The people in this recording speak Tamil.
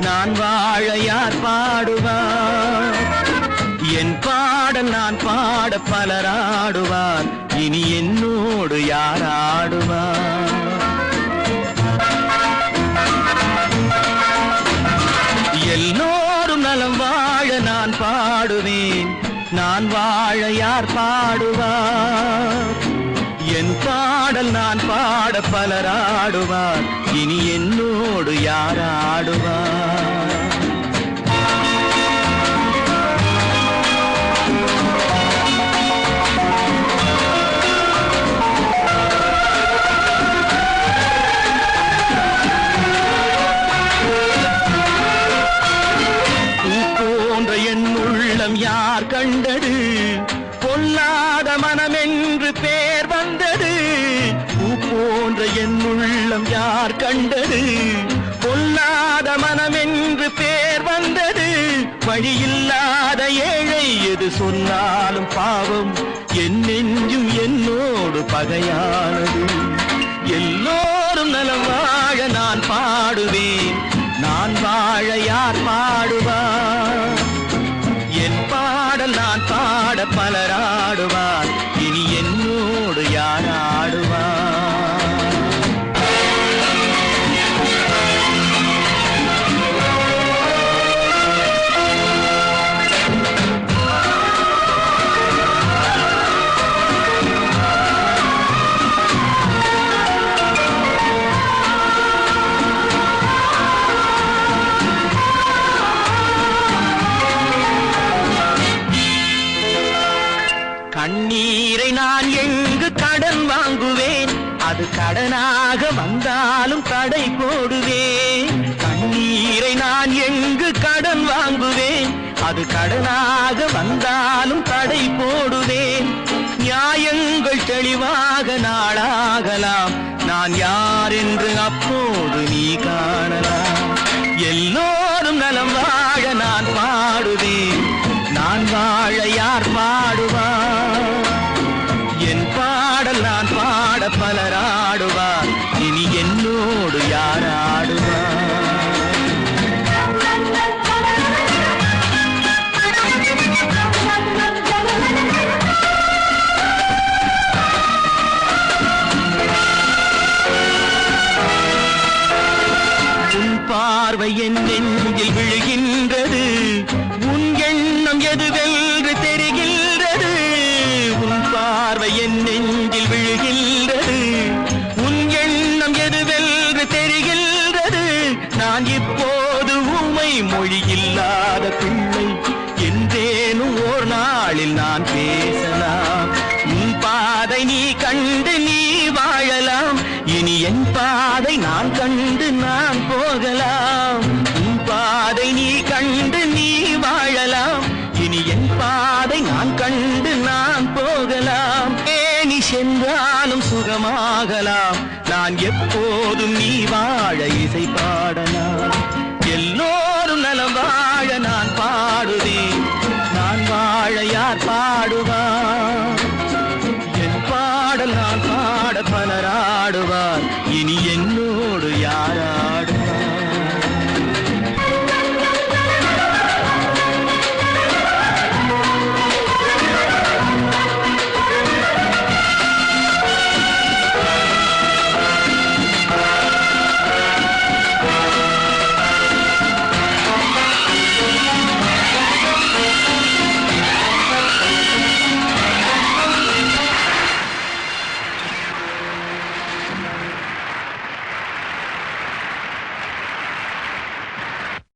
நான் வாழ யார் பாடுவார்? என் பாடல் நான் பாட பலராடுவார். இனி என்னோடு யார் ஆடுவார்? எல்லோரும் நலம் வாழ நான் பாடுவேன். நான் வாழ யார் பாடுவார்? என் பா பாடல் நான் பாட பலராடுவார். இனி என்னோடு யாராடுவார்? யார் கண்டது? உள்ளம் யார் கண்டது? பொல்லாத மனமென்று பேர் வந்தது. வழியில்லாத ஏழை எது சொன்னாலும் பாவம். என் நெஞ்சும் என்னோடு பகையானது. எல்லோரும் நலம் வாழ நான் பாடுவேன். நான் வாழ யார் பாடுவார்? என் பாடல் நான் பாட பலராடுவார். அது கடனாக வந்தாலும் தடை போடுவேன். கண்ணீரை நான் எங்கு கடன் வாங்குவேன்? அது கடனாக வந்தாலும் தடை போடுவேன். நியாயங்கள் தெளிவாக நாளாகலாம். நான் யார் என்று அப்போது நீ காண பார்வை என் நெஞ்சில் விழுகின்றது. உன் எண்ணம் எதுவென்று தெரிகின்றது. உன் பார்வை என் நெஞ்சில் விழுகின்றது. உன் எண்ணம் எதுவென்று தெரிகின்றது. நான் இப்போது உமை மொழியில்லாத பிள்ளை. என்றேனும் ஓர் நாளில் நான் பேசலாம். உன் பாதை நீ கண்டு நீ வாழலாம். இனி என் பாதை நான் கண்டு நான் போகலாம். நீ சென்றாலும் சுகமாகலாம். நான் எப்போதும் நீ வாழ இசை பாடலாம். எல்லோரும் நலம் வாழ நான் பாடுவேன். நான் வாழ யார் பாடுவார்? என் பாடல் நான் பாட பலராடுவார் இனி என்ன